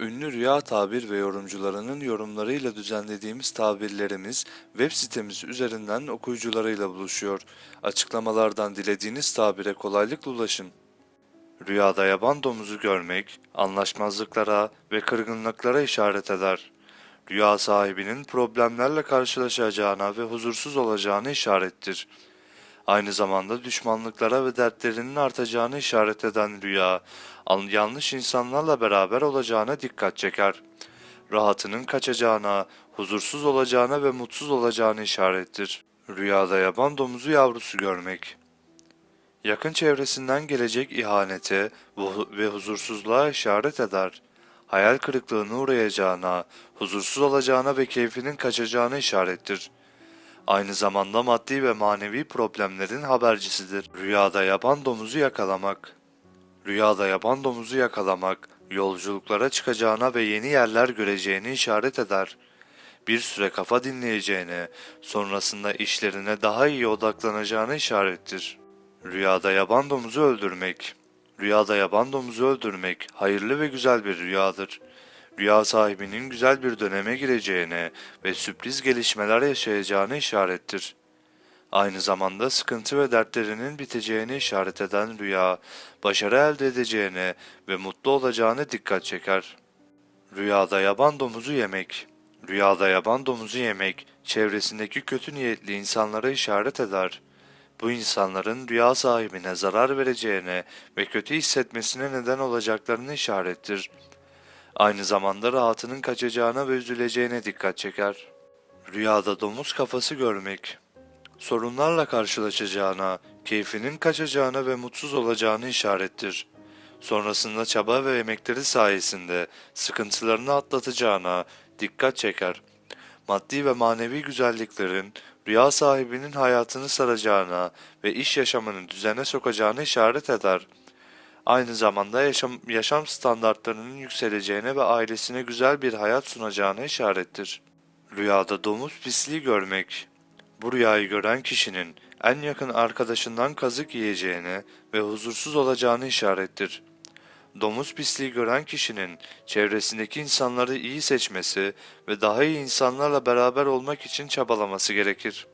Ünlü rüya tabir ve yorumcularının yorumlarıyla düzenlediğimiz tabirlerimiz web sitemiz üzerinden okuyucularıyla buluşuyor. Açıklamalardan dilediğiniz tabire kolaylıkla ulaşın. Rüyada yaban domuzu görmek, anlaşmazlıklara ve kırgınlıklara işaret eder. Rüya sahibinin problemlerle karşılaşacağına ve huzursuz olacağını işarettir. Aynı zamanda düşmanlıklara ve dertlerinin artacağını işaret eden rüya, an- yanlış insanlarla beraber olacağına dikkat çeker. Rahatının kaçacağına, huzursuz olacağına ve mutsuz olacağını işarettir. Rüyada yaban domuzu yavrusu görmek. Yakın çevresinden gelecek ihanete ve huzursuzluğa işaret eder. Hayal kırıklığına uğrayacağına, huzursuz olacağına ve keyfinin kaçacağına işarettir. Aynı zamanda maddi ve manevi problemlerin habercisidir. Rüyada yaban domuzu yakalamak. Rüyada yaban domuzu yakalamak, yolculuklara çıkacağına ve yeni yerler göreceğini işaret eder. Bir süre kafa dinleyeceğine, sonrasında işlerine daha iyi odaklanacağını işarettir. Rüyada yaban domuzu öldürmek. Rüyada yaban domuzu öldürmek hayırlı ve güzel bir rüyadır. Rüya sahibinin güzel bir döneme gireceğine ve sürpriz gelişmeler yaşayacağını işarettir. Aynı zamanda sıkıntı ve dertlerinin biteceğini işaret eden rüya, başarı elde edeceğine ve mutlu olacağına dikkat çeker. Rüyada yaban domuzu yemek. Rüyada yaban domuzu yemek, çevresindeki kötü niyetli insanlara işaret eder. Bu insanların rüya sahibine zarar vereceğine ve kötü hissetmesine neden olacaklarını işarettir. Aynı zamanda rahatının kaçacağına ve üzüleceğine dikkat çeker. Rüyada domuz kafası görmek. Sorunlarla karşılaşacağına, keyfinin kaçacağına ve mutsuz olacağını işarettir. Sonrasında çaba ve emekleri sayesinde sıkıntılarını atlatacağına dikkat çeker. Maddi ve manevi güzelliklerin rüya sahibinin hayatını saracağına ve iş yaşamını düzene sokacağını işaret eder. Aynı zamanda yaşam, yaşam standartlarının yükseleceğine ve ailesine güzel bir hayat sunacağına işarettir. Rüyada domuz pisliği görmek. Bu rüyayı gören kişinin en yakın arkadaşından kazık yiyeceğine ve huzursuz olacağını işarettir. Domuz pisliği gören kişinin çevresindeki insanları iyi seçmesi ve daha iyi insanlarla beraber olmak için çabalaması gerekir.